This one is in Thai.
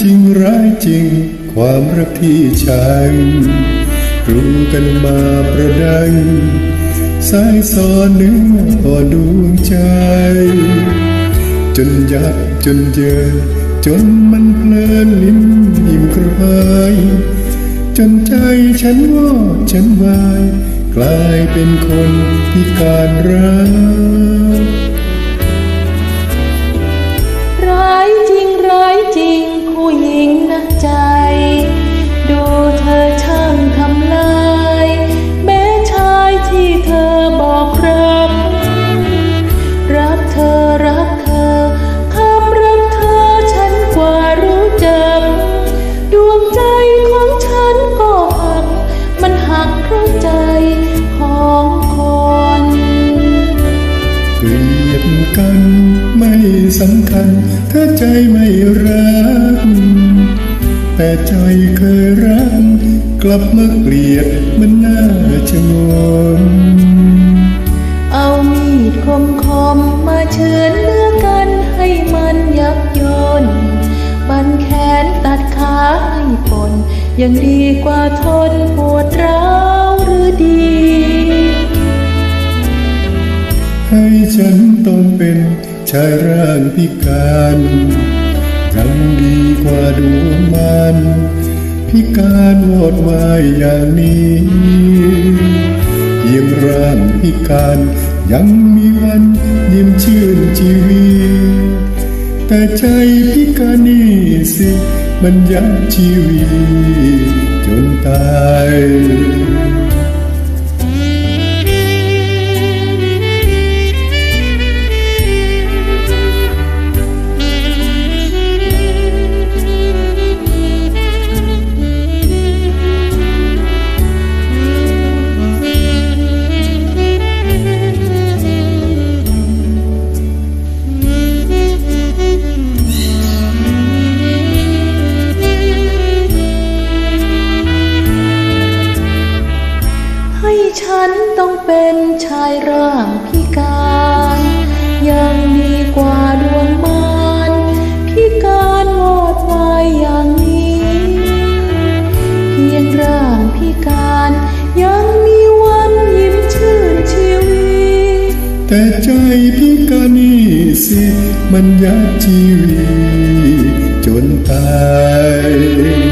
จริงร้ายจริง ความรักที่ฉันรู้กันมาประดังสายสอนเนื้ออ่อดวงใจ จนยับจนเยินจนมันเพลินลิ้นอิ่มกระายจนใจฉันวอดฉันวาย กลายเป็นคนพิการรักร้ายจริง กัน ไม่สำคัญ ถ้าใจไม่รัก แต่ใจเคยรัก กลับมาเกลียดมันน่าชะงนเอามีดคมคมๆมาเฉือนเนื้อกันให้มันยับยนบันแขนตัดขาให้ปนยังดีกว่าทนปวดร้าว ต้องเป็นชายร่างพิการยังดีกว่าดวงมันพิการวอดวายอย่างนี้เพียงร่างพิการยังมีวันยิ้มชื่นชีวิตแต่ใจพิการนี่สิ มันยับชีวิตจนตาย เป็นชายร่างพิการ ยังดีกว่าดวงมารพิการวอดวายอย่างนี้ เพียงร่างพิการยังมีวันยิ้มชื่นชีวิต แต่ใจพิการนี่สิมันยับชีวิตจนตาย